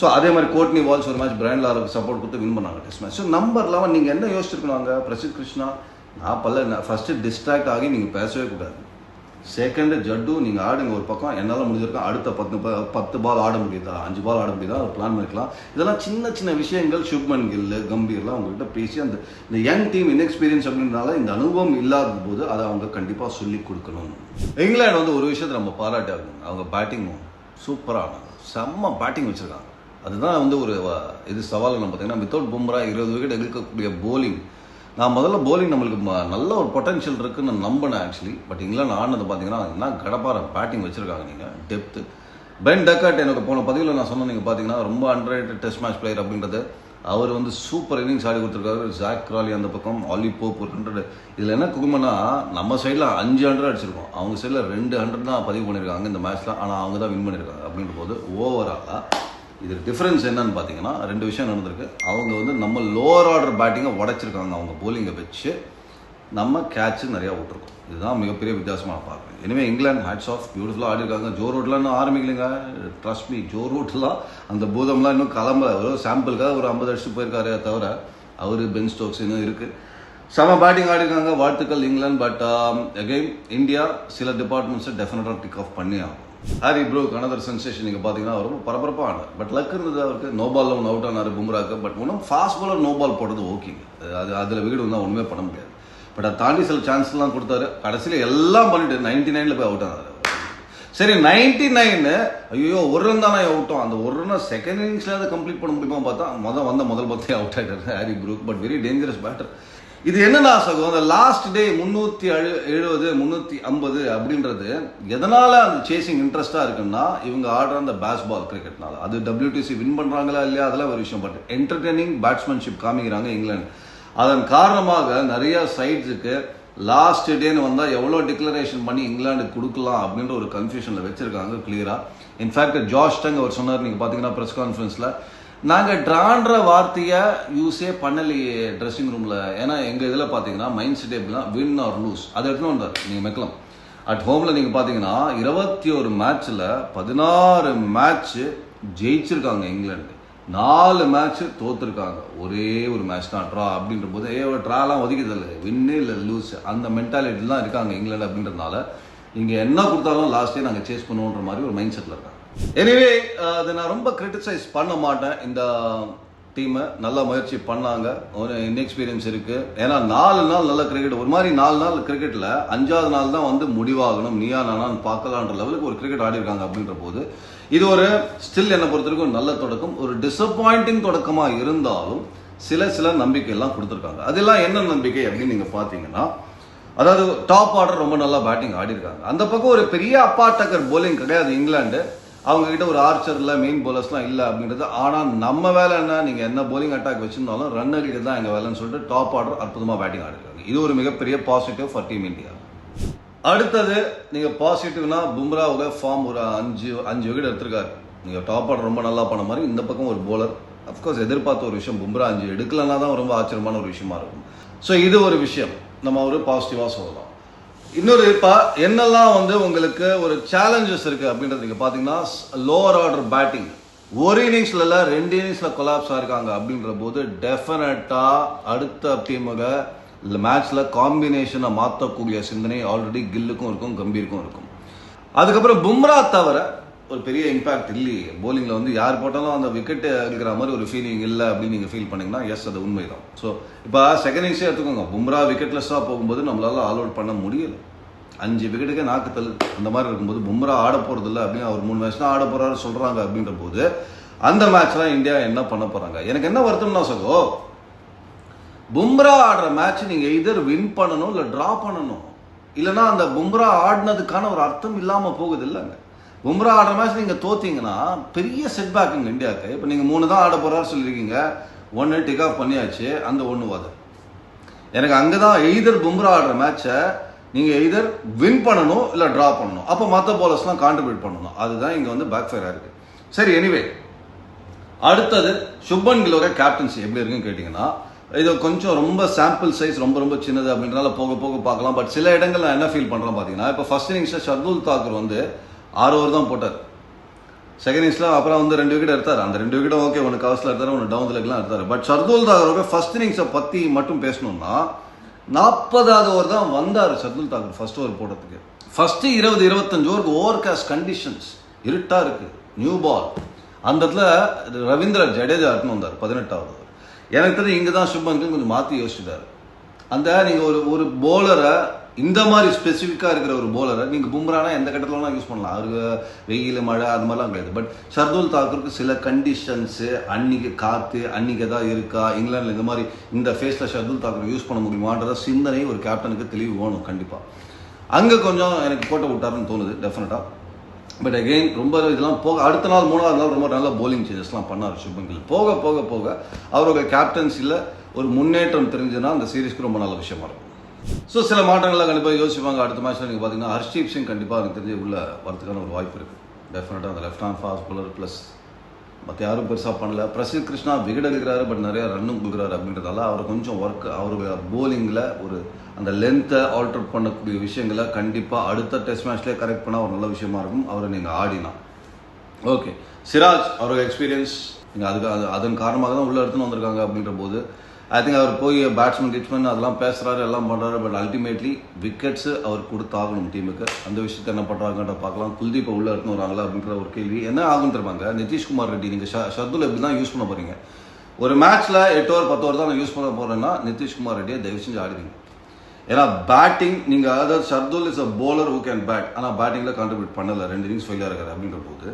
ஸோ அதே மாதிரி கோட்னி வால்ஸ் ஒரு மேட்ச் பிரைன் லாருக்கு சப்போர்ட் கொடுத்து வின் பண்ணாங்க test match so number eleven நீங்கள் என்ன யோசிச்சிருக்கணும் அங்கே? பிரசித் கிருஷ்ணா நான் பல்ல ஃபஸ்ட்டு டிஸ்ட்ராக்ட் ஆகி நீங்கள் பேசவே கூடாது. செகண்ட் ஜட்டு நீங்கள் ஆடுங்க ஒரு பக்கம் என்னால் முடிஞ்சிருக்கோம் அடுத்த பத்து பத்து பால் ஆட முடியுதா அஞ்சு பால் ஆட முடியுதா அதை பிளான் பண்ணிக்கலாம். இதெல்லாம் சின்ன சின்ன விஷயங்கள் சுப்மன் கில்லு கம்பீர்லாம் அவங்ககிட்ட பேசி அந்த இந்த யங் டீம் இன்எக்ஸ்பீரியன்ஸ் அப்படின்றனால இந்த அனுபவம் இல்லாத போது அதை அவங்க கண்டிப்பாக சொல்லி கொடுக்கணும். இங்கிலாந்து வந்து ஒரு விஷயத்தை நம்ம பாராட்டாகணும் அவங்க பேட்டிங்கும் சூப்பராக செம்ம பேட்டிங் வச்சுருக்காங்க. அதுதான் வந்து ஒரு இது சவால் நம்ம பார்த்தீங்கன்னா வித்தவுட் பும்ரா இருபது விக்கெட் எடுக்கக்கூடிய போலிங் நான் முதல்ல போலிங் நம்மளுக்கு நல்ல ஒரு பொட்டன்ஷியல் இருக்குன்னு நம்பினேன் ஆக்சுவலி பட் இங்கிலாந்து ஆனது பார்த்தீங்கன்னா என்ன கடப்பார பேட்டிங் வச்சிருக்காங்க நீங்கள் டெப்த்து பென் டக்காட் எனக்கு போன பதிவில் நான் சொன்னேன் நீங்கள் பார்த்தீங்கன்னா ரொம்ப அண்டர் டெஸ்ட் மேட்ச் பிளேயர் அப்படின்றது. அவர் வந்து சூப்பர் இன்னிங்ஸ் ஆடி கொடுத்துருக்காரு. ஜாக் கிராலி அந்த பக்கம் ஆலி போப் ஒரு ஹண்ட்ரட் இதில் என்ன குடும்பம்னா நம்ம சைடில் அஞ்சு ஹண்ட்ரட் அடிச்சிருக்கோம். அவங்க சைடில் ரெண்டு ஹண்ட்ரட் தான் பதிவு பண்ணியிருக்காங்க இந்த மேட்ச்சில் ஆனால் அவங்க தான் வின் பண்ணியிருக்காங்க அப்படின்ற போது ஓவராலாக இது டிஃப்ரென்ஸ் என்னன்னு பார்த்தீங்கன்னா ரெண்டு விஷயம் நடந்திருக்கு. அவங்க வந்து நம்ம லோவர் ஆர்டர் பேட்டிங்கை உடைச்சிருக்காங்க. அவங்க போலிங்கை வச்சு நம்ம கேட்ச்சு நிறையா விட்டுருக்கோம். இதுதான் மிகப்பெரிய வித்தியாசமாக நான் பார்க்குறேன் எனவே இங்கிலாந்து ஹேட்ஸ் ஆஃப் பியூட்டிஃபுல்லாக ஆடிருக்காங்க. ஜோ ரோட்லாம் இன்னும் ஆரம்பிக்கலைங்க. ட்ரஸ்ட் மீ ஜோ ரோட்லாம் அந்த பூதம்லாம் இன்னும் கிளம்ப ஒரு சாம்பிளுக்காக ஒரு ஐம்பது அடிச்சு போயிருக்காரே தவிர அவர் பென் ஸ்டோக்ஸ் இன்னும் இருக்குது செம பேட்டிங் ஆடிருக்காங்க. வாழ்த்துக்கள் இங்கிலாந்து பட் அகைன் இந்தியா சில டிபார்ட்மெண்ட்ஸை டெஃபினட்டாக டிக் ஆஃப் பண்ணி ஆகும் ஹாரி ப்ரோ அனதர் சென்சேஷன் நீங்கள் பார்த்தீங்கன்னா ரொம்ப பரபரப்பாக ஆனார் பட் லக் இருந்தது அவருக்கு. நோபாலில் ஒன்று அவுட் ஆனார் பும்ராக்கு. பட் ஒன்றும் ஃபாஸ்ட் பாலர் நோபால் போடுறது ஓகேங்க அது அதில் வீடு வந்தால் ஒன்றுமே பண்ண முடியாது. பட் அதை தாண்டி சில சான்ஸ்லாம் கொடுத்தாரு. கடைசியில் எல்லாம் பண்ணிட்டு நைன்டி நைனில் போய் அவுட் ஆனாரு சரி நைன்டி நைனு ஐயோ ஒரு ரன் தானே அவுட்டோம் அந்த ஒரு ரன் செகண்ட் இன்னிங்ஸ்ல அதை கம்ப்ளீட் பண்ண முடியுமா பார்த்தா மொதல் வந்த முதல் பார்த்தே அவுட் ஆகிட்டார் Harry Brook but very dangerous batter இது என்னன்னா சகோ அந்த லாஸ்ட் டே முந்நூற்றி அழு எழுபது முந்நூற்றி ஐம்பது அப்படின்றது எதனால் அந்த சேசிங் இன்ட்ரெஸ்ட்டாக இருக்குன்னா இவங்க ஆடுற அந்த பேஸ்பால் கிரிக்கெட்னால அது டபிள்யூடிசி வின் பண்ணுறாங்களா இல்லையா? அதெல்லாம் ஒரு விஷயம். பட் என்டர்டெய்னிங் பேட்ஸ்மேன்ஷிப் காமிக்கிறாங்க இங்கிலாந்து. அதன் காரணமாக நிறைய சைட்ஸுக்கு லாஸ்ட் டேன்னு வந்தால் எவ்வளோ டிக்ளரேஷன் பண்ணி இங்கிலாந்துக்கு கொடுக்கலாம் அப்படின்ற ஒரு கன்ஃபியூஷனில் வச்சுருக்காங்க கிளியராக இன்ஃபேக்ட் ஜார்ஜ் டங் அவர் சொன்னார் நீங்கள் பார்த்தீங்கன்னா ப்ரெஸ் கான்ஃபரன்ஸில் நாங்கள் ட்ரான்ற வார்த்தையை யூஸே பண்ணலையே ட்ரெஸ்ஸிங் ரூமில் ஏன்னா எங்கள் இதில் பார்த்தீங்கன்னா மைண்ட் செட் எப்படின்னா வின் ஆர் லூஸ் அதை எடுத்துன்னு வந்தார். நீங்கள் மெக்கலாம். அட் ஹோமில் நீங்கள் பார்த்தீங்கன்னா இருபத்தி ஒரு மேட்ச்சில் பதினாறு மேட்ச்சு ஜெயிச்சிருக்காங்க இங்கிலாந்து. நாலு மேட்ச்சு தோத்துருக்காங்க. ஒரே ஒரு மேட்ச் தான். ட்ரா அப்படின்ற போது ஏ ட்ராலாம் ஒதுக்கிதில்லை வின்னு இல்லை லூஸ் அந்த மென்டாலிட்டி தான் இருக்காங்க இங்கிலாந்து அப்படின்றதுனால இங்கே என்ன கொடுத்தாலும் லாஸ்ட்டே நாங்கள் சேஸ் பண்ணுவோன்ற மாதிரி ஒரு மைண்ட் செட்டில் இருக்காங்க. எனிவே uh, அதை நான் ரொம்ப கிரிட்டிசைஸ் பண்ண மாட்டேன். இந்த டீமை நல்ல முயற்சி பண்ணாங்க. ஒரு இன்எக்ஸ்பீரியன்ஸ் இருக்கு. ஏன்னா நாலு நாள் நல்ல கிரிக்கெட் ஒரு மாதிரி நாலு நாள் கிரிக்கெட்டில் அஞ்சாவது நாள் தான் வந்து முடிவாகணும். நீயா நானான்னு பார்க்கலான்ற லெவலுக்கு ஒரு கிரிக்கெட் ஆடி இருக்காங்க அப்படின்ற போது இது ஒரு ஸ்டில் என்னை பொறுத்தவரைக்கும் நல்ல தொடக்கம். ஒரு டிசப்பாயிண்டிங் தொடக்கமாக இருந்தாலும் சில சில நம்பிக்கை எல்லாம் கொடுத்துருக்காங்க. அதெல்லாம் என்ன நம்பிக்கை அப்படின்னு நீங்கள் பார்த்தீங்கன்னா அதாவது டாப் ஆர்டர் ரொம்ப நல்லா பேட்டிங் ஆடி இருக்காங்க. அந்த பக்கம் ஒரு பெரிய அப்பா டக்கர் போலிங் கிடையாது இங்கிலாந்து. அவங்க கிட்ட ஒரு ஆர்ச்சர் இல்லை மெயின் போலர்ஸ்லாம் இல்லை அப்படின்றது ஆனால் நம்ம வேலை என்ன? நீங்கள் என்ன போலிங் அட்டாக் வச்சிருந்தாலும் ரன் அடிக்கிறது தான் எங்கள் வேலைன்னு சொல்லிட்டு டாப் ஆர்டர் அற்புதமாக பேட்டிங் ஆடிருக்காங்க. இது ஒரு மிகப்பெரிய பாசிட்டிவ் ஃபார் டீம் இந்தியா அடுத்தது நீங்கள் பாசிட்டிவ்னா பும்ராவோட ஃபார்ம் ஒரு அஞ்சு அஞ்சு விக்கெட் எடுத்திருக்காரு. நீங்கள் டாப் ஆர்டர் ரொம்ப நல்லா பண்ண மாதிரி இந்த பக்கம் ஒரு போலர் அஃப்கோர்ஸ் எதிர்பார்த்த ஒரு விஷயம் பும்ரா அஞ்சு எடுக்கலன்னா தான் ரொம்ப ஆச்சரியமான ஒரு விஷயமா இருக்கும். ஸோ இது ஒரு விஷயம். நம்ம ஒரு பாசிட்டிவாக சொல்லலாம். இன்னொரு இப்போ என்னெல்லாம் வந்து உங்களுக்கு ஒரு சேலஞ்சஸ் இருக்கு அப்படின்றது நீங்க பாத்தீங்கன்னா லோவர் ஆர்டர் பேட்டிங் ஒரு இன்னிங்ஸ்ல இல்ல ரெண்டு இன்னிங்ஸ்ல கொலாப்ஸ் ஆயிருக்காங்க அப்படின்ற போது டெஃபினட்டா அடுத்த டீமுக மேட்ச்ல காம்பினேஷனை மாற்றக்கூடிய சிந்தனை ஆல்ரெடி கில்லுக்கும் இருக்கும் கம்பீருக்கும் இருக்கும். அதுக்கப்புறம் பும்ரா தவிர ஒரு பெரிய இம்பாக்ட் இல்லையே. போலிங்கில் வந்து யார் போட்டாலும் அந்த விக்கெட் இருக்கிற மாதிரி ஒரு ஃபீலிங் இல்லை அப்படின்னு நீங்கள் ஃபீல் பண்ணீங்கன்னா எஸ் அது உண்மைதான். ஸோ இப்போ செகண்ட் இன்ஸே எடுத்துக்கோங்க. பும்ரா விக்கெட்லெஸ்ஸாக போகும்போது நம்மளால ஆல் அவுட் பண்ண முடியல. அஞ்சு விக்கெட்டுக்கே நாக்கு தள்ளு. அந்த மாதிரி இருக்கும்போது பும்ரா ஆட போகிறது இல்லை அப்படின்னு அவர் மூணு மேட்ச் தான் ஆட போகிறாரு சொல்கிறாங்க அப்படின்ற போது அந்த மேட்ச்லாம் இந்தியா என்ன பண்ண போகிறாங்க எனக்கு என்ன வருத்தம்னா சகோ பும்ரா ஆடுற மேட்ச் நீங்கள் இதர் வின் பண்ணணும் இல்லை ட்ரா பண்ணணும். இல்லைன்னா அந்த பும்ரா ஆடினதுக்கான ஒரு அர்த்தம் இல்லாமல் போகுது இல்லைங்க. பும்ரா ஆடுற மேட்ச் நீங்க தோத்தீங்கன்னா பெரிய செட் பேக்குங்க இந்தியாவுக்கு. இப்போ நீங்க மூணு தான் ஆட போறாரு சொல்லியிருக்கீங்க. ஒன்று டிக் ஆஃப் பண்ணியாச்சு. அந்த ஒன்று வாதம் எனக்கு அங்கே தான் எய்தர் பும்ரா ஆடுற மேட்சை நீங்கள் எய்தர் வின் பண்ணணும் இல்லை ட்ரா பண்ணணும். அப்போ மற்ற பாலர்ஸ்லாம் கான்ட்ரிபியூட் பண்ணணும். அதுதான் இங்கே வந்து பேக் ஃபயர் இருக்கு. சரி எனிவே அடுத்தது சுப்பன் கிலோட கேப்டன்சி எப்படி இருக்குன்னு கேட்டிங்கன்னா இது கொஞ்சம் ரொம்ப சாம்பிள் சைஸ் ரொம்ப ரொம்ப சின்னது அப்படின்றனால போக போக பார்க்கலாம். பட் சில இடங்கள் நான் என்ன ஃபீல் பண்ணுறேன் பார்த்தீங்கன்னா இப்போ ஃபர்ஸ்ட் இன்னிங்ஸில் ஷர்துல் தாக்கூர் வந்து ஆறு ஓவர் தான் போட்டார். செகண்ட் இன்னிங்ஸ்ல அப்புறம் வந்து ரெண்டு விக்கெட் எடுத்தார். அந்த ரெண்டு விக்கெட்டும் ஓகே ஒன்று கவர்ஸில் எடுத்தார் ஒன்று டவுன் லெக்லாம் எடுத்தார். பட் சர்துல் தாக்கூரோட ஃபர்ஸ்ட் இன்னிங்ஸை பற்றி மட்டும் பேசணும்னா நாற்பதாவது ஓவர் தான் வந்தார் சர்துல் தாகூர் ஃபர்ஸ்ட் ஓவர் போடுறதுக்கு ஃபஸ்ட்டு இருபது இருபத்தஞ்சு ஓவருக்கு ஓவர் காஸ்ட் கண்டிஷன்ஸ் இருட்டாக இருக்குது நியூ பால் அந்த இடத்துல ரவீந்திர ஜடேஜா இருக்குன்னு வந்தார் பதினெட்டாவது ஓவர் எனக்கு தெரிஞ்சு இங்கே தான் சுப்மன் கொஞ்சம் மாற்றி யோசிச்சிட்டார். அந்த நீங்கள் ஒரு ஒரு போலரை இந்த மாதிரி ஸ்பெசிஃபிக்காக இருக்கிற ஒரு போலரை நீங்கள் பும்ரானா எந்த கட்டத்துலலாம் யூஸ் பண்ணலாம். அவருக்கு வெயில் மழை அது மாதிரிலாம் கிடையாது. பட் சர்துல் தாக்கூருக்கு சில கண்டிஷன்ஸு அன்னைக்கு காற்று அன்னைக்கு எதாவது இருக்கா இங்கிலாந்தில் இந்த மாதிரி இந்த ஃபேஸில் ஷர்துல் தாக்கூர் யூஸ் பண்ண முடியுமான்ற சிந்தனை ஒரு கேப்டனுக்கு தெளிவு வேணும் கண்டிப்பாக அங்கே கொஞ்சம் எனக்கு கோட்டை விட்டாருன்னு தோணுது டெஃபினட்டாக பட் அகெயின் ரொம்ப இதெல்லாம் போக அடுத்த நாள் மூணாவது நாள் ரொம்ப நல்ல போலிங் சேஞ்சஸ்லாம் பண்ணார் சுபங்கில் போக போக போக அவரோட கேப்டன்சியில் ஒரு முன்னேற்றம் தெரிஞ்சதுன்னா அந்த சீரிஸ்க்கு ரொம்ப நல்ல விஷயமா இருக்கும். ஸோ சில மாற்றங்கள்லாம் கண்டிப்பாக யோசிப்பாங்க. அடுத்த மேட்ச்சில் நீங்கள் பார்த்தீங்கன்னா ஹர்ஷ்தீப் சிங் கண்டிப்பாக எனக்கு தெரிஞ்சு உள்ள வரதுக்கான ஒரு வாய்ப்பு இருக்குது டெஃபினட்டாக அந்த left hand fast bowler plus மற்ற யாரும் பெருசாக பண்ணல. பிரசித் கிருஷ்ணா விக்கெட் எடுக்கிறாரு பட் நிறைய ரன்னும் கொடுக்குறாரு அப்படின்றதால அவர் கொஞ்சம் ஒர்க் அவருடைய போலிங்கில் ஒரு அந்த லென்த்தை ஆல்டர் பண்ணக்கூடிய விஷயங்களை கண்டிப்பாக அடுத்த டெஸ்ட் மேட்ச்லேயே கரெக்ட் பண்ணால் ஒரு நல்ல விஷயமா இருக்கும். அவரை நீங்கள் ஆடினா. ஓகே சிராஜ் அவரோட எக்ஸ்பீரியன்ஸ் நீங்கள் அதுக்கு அது அதன் காரணமாக தான் உள்ள எடுத்துன்னு வந்திருக்காங்க அப்படின்ற போது ஐ திங்க் அவர் போய் பேட்ஸ்மேன் கிட்ஸ்மேன் அதெல்லாம் பேசுகிறாரு எல்லாம் பண்ணுறாரு பட் அல்டிமேட்லி விக்கெட்ஸ் அவர் கொடுத்தாகணும் டீமுக்கு அந்த விஷயத்தை என்ன பண்ணுறாங்கன்ற பார்க்கலாம் குல்தீப்பை உள்ளே எடுத்துன்னு வராங்களா அப்படின்ற ஒரு கேள்வி என்ன ஆகும் தருவாங்க நிதிஷ்குமார் ரெட்டி நீங்கள் ஷ- ஷர்துல் எப்படி தான் யூஸ் பண்ண போகிறீங்க ஒரு மேட்ச்சில் எட்டு ஓவர் பத்து ஓவர் தான் நான் யூஸ் பண்ண போகிறேன்னா நிதிஷ்குமார் ரெட்டியை தயவு செஞ்சு ஆடுவீங்க ஏன்னா பேட்டிங் நீங்கள் அதாவது Shardul is a bowler who can bat ஆனால் பேட்டிங்கில் கான்ட்ரிபியூட் பண்ணலை ரெண்டு இன்னிங்ஸ் ஃபெயிலாக இருக்காரு அப்படின்ற போது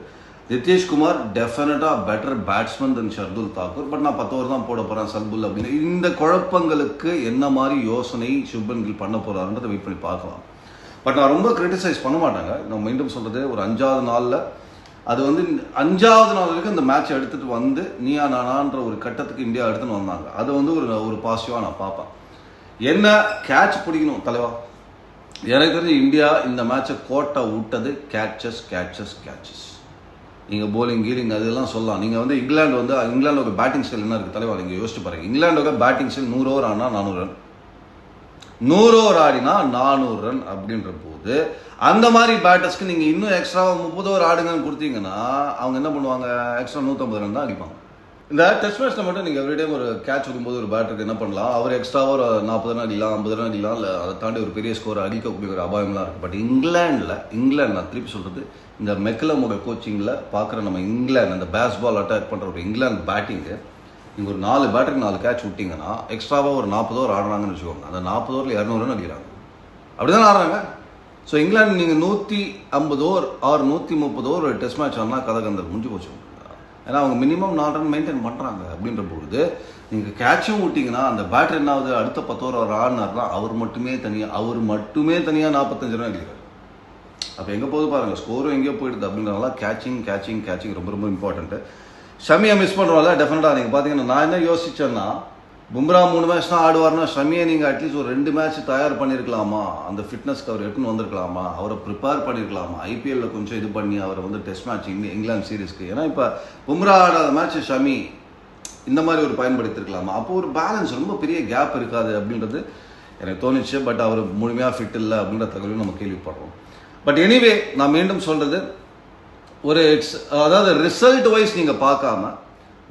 நிதிஷ்குமார் டெஃபினட்டாக பெட்டர் பேட்ஸ்மேன் தன் ஷர்துல் தாக்கூர் பட் நான் பத்து ஓவர் தான் போட போகிறேன் சல்புல் அப்படின்னு. இந்த குழப்பங்களுக்கு என்ன மாதிரி யோசனை சுப்மன் கில் பண்ண போகிறாருன்றதை வெயிட் பண்ணி பார்க்கலாம். பட் நான் ரொம்ப கிரிட்டிசைஸ் பண்ண மாட்டாங்க. நான் மீண்டும் சொல்கிறது ஒரு அஞ்சாவது நாளில். அது வந்து அஞ்சாவது நாள் வரைக்கும் இந்த மேட்ச் எடுத்துட்டு வந்து நீயா நானான்ற ஒரு கட்டத்துக்கு இந்தியா எடுத்துன்னு வந்தாங்க. அது வந்து ஒரு ஒரு பாசிட்டிவாக நான் பார்ப்பேன். என்ன? கேட்ச் பிடிக்கணும் தலைவா. எனக்கு தெரிஞ்சு இந்தியா இந்த மேட்சை கோட்டை விட்டது. கேட்சஸ் கேட்சஸ் கேட்சஸ் நீங்கள் போலிங் கீலிங் அதெல்லாம் சொல்லலாம். நீங்கள் வந்து இங்கிலாந்து வந்து இங்கிலாந்தோட பேட்டிங் ஸ்டைல் என்ன இருக்குது தலைவா? நீங்கள் யோசிச்சு பாருங்க. இங்கிலாந்தோட பேட்டிங் ஸ்டைல் நூறு ஓவர் ஆனால் நானூறு ரன் நூறு ஓவர் ஆடினா நானூறு ரன் அப்படின்ற போது அந்த மாதிரி பேட்டர்ஸ்க்கு நீங்கள் இன்னும் எக்ஸ்ட்ராவாக முப்பது ஓவர் ஆடுங்கன்னு கொடுத்தீங்கன்னா அவங்க என்ன பண்ணுவாங்க? எக்ஸ்ட்ரா நூற்றம்பது ரன் தான் அடிப்பாங்க. இந்த டெஸ்ட் மேட்ச்சில் மட்டும் நீங்கள் எவ்ரி டைம் ஒரு கேட்ச் விடும்போது ஒரு பேட்டருக்கு என்ன பண்ணலாம்? அவர் எக்ஸ்ட்ராவாக ஒரு நாற்பது ரன் அடிக்கலாம் ஐம்பது ரன் அடிக்கலாம் இல்லை அதை தாண்டி ஒரு பெரிய ஸ்கோர் அடிக்கக்கூடிய ஒரு அபாயம்லாம் இருக்குது பட் இங்கிலாண்டில் இங்கிலாந்து நான் திருப்பி சொல்கிறது இந்த மெக்கலமோட கோச்சிங்கில் பார்க்குற நம்ம இங்கிலாந்து அந்த பேஸ் பால் அட்டாக் பண்ணுற ஒரு இங்கிலாந்து பேட்டிங்கு நீங்கள் ஒரு நாலு பேட்டருக்கு நாலு கேட்ச் விட்டிங்கன்னா எக்ஸ்ட்ராவாக ஒரு நாற்பது ஓவர் ஆடுறாங்கன்னு வச்சுக்கோங்க. அந்த நாற்பது ஓவரில் இரநூறு ரன் அடிக்கிறாங்க. அப்படி தான் ஆடுறாங்க? ஸோ இங்கிலாந்து நீங்கள் நூற்றி ஐம்பது ஓவர் ஆறு நூற்றி முப்பது ஓவர் ஒரு டெஸ்ட் மேட்ச் ஆனால் கதை கந்தர் முடிஞ்சு போச்சு. ஏன்னா அவங்க மினிமம் நாலு ரன் மெயின்டைன் பண்ணுறாங்க அப்படின்ற பொழுது நீங்கள் கேட்சும் விட்டிங்கன்னா அந்த பேட்டர் என்ன ஆகுது அடுத்த பத்து ஓவர் ஆடினார்னா அவர் மட்டுமே தனியாக அவர் மட்டுமே தனியாக நாற்பத்தஞ்சு ரன் அடிக்கிறார். அப்போ எங்கே போகுது பாருங்கள் ஸ்கோரும் எங்கேயோ போயிடுது அப்படின்றனால கேச்சிங் கேச்சிங் கேச்சிங் ரொம்ப ரொம்ப இம்பார்ட்டன்ட்டு ஷமியை மிஸ் பண்ணுறோம்ல டெஃபினட்டாக நீங்கள் பார்த்தீங்கன்னா நான் என்ன யோசிச்சேன்னா பும்ரா மூணு மேட்ச் தான் ஆடுவார்னா ஷமியை நீங்கள் அட்லீஸ்ட் ஒரு ரெண்டு மேட்ச் தயார் பண்ணியிருக்கலாமா அந்த ஃபிட்னஸ்க்கு அவர் எடுத்துன்னு வந்திருக்கலாமா? அவரை ப்ரிப்பேர் பண்ணியிருக்கலாமா ஐபிஎல்ல கொஞ்சம் இது பண்ணி அவரை வந்து டெஸ்ட் மேட்ச் இங்கிலாந்து சீரீஸ்க்கு ஏன்னா இப்போ பும்ரா ஆடாத மேட்ச் ஷமி இந்த மாதிரி ஒரு பயன்படுத்திருக்கலாமா? அப்போ ஒரு பேலன்ஸ் ரொம்ப பெரிய கேப் இருக்காது அப்படின்றது எனக்கு தோணுச்சு. பட் அவர் முழுமையாக ஃபிட் இல்லை அப்படின்ற தகவலையும் நம்ம கேள்விப்படுறோம். பட் எனிவே நான் மீண்டும் சொல்கிறது ஒரு இட்ஸ் அதாவது ரிசல்ட் வைஸ் நீங்கள் பார்க்காம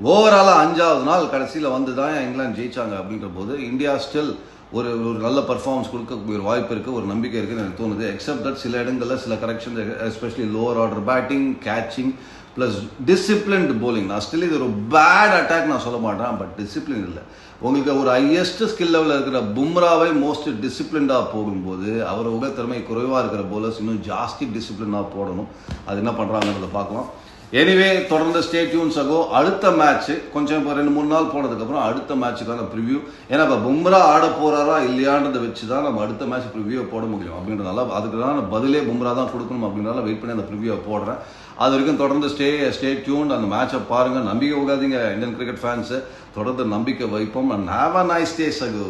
ஓவராலாக அஞ்சாவது நாள் கடைசியில் வந்து தான் இங்கிலாந்து ஜெயிச்சாங்க அப்படின்ற போது இந்தியா ஸ்டில் ஒரு ஒரு நல்ல பர்ஃபார்மன்ஸ் கொடுக்கக்கூடிய ஒரு வாய்ப்பு இருக்குது ஒரு நம்பிக்கை இருக்குன்னு எனக்கு தோணுது. எக்ஸப்ட் தட் சில இடங்களில் சில correction especially lower order batting catching plus disciplined bowling நான் ஸ்டில் இது ஒரு பேட் அட்டாக் நான் சொல்ல மாட்டேன் பட் டிசிப்ளின் இல்லை. உங்களுக்கு ஒரு ஹையஸ்ட் ஸ்கில் லெவலில் இருக்கிற பும்ராவை மோஸ்ட் டிசிப்ளின்டாக போகும்போது அவர் உடல் திறமை குறைவாக இருக்கிற போலர்ஸ் இன்னும் ஜாஸ்தி டிசிப்ளினாக போடணும். அது என்ன பண்ணுறாங்கிறத பார்க்கலாம். எனிவே தொடர்ந்து ஸ்டே டியூன்ஸ் ஆகோ அடுத்த மேட்ச் கொஞ்சம் இப்போ ரெண்டு மூணு நாள் போனதுக்கப்புறம் அடுத்த மேட்சுக்கான ப்ரிவியூ ஏன்னா இப்போ பும்ரா ஆட போகிறாரா இல்லையான்றதை வச்சு தான் நம்ம அடுத்த மேட்ச் ப்ரிவியூவை போட முடியும். அப்படின்றதால அதுக்கு தான் பதிலே பும்ரா தான் கொடுக்கணும் அப்படின்றதால வெயிட் பண்ணி அந்த ப்ரிவியூவை போடுறேன். அது வரைக்கும் தொடர்ந்து ஸ்டே ஸ்டே டியூன் அந்த மேட்சை பாருங்கள் நம்பிக்கை உகாதீங்க இந்தியன் கிரிக்கெட் ஃபேன்ஸு தொடர்ந்து நம்பிக்கை வைப்போம். And have a nice day சகோ.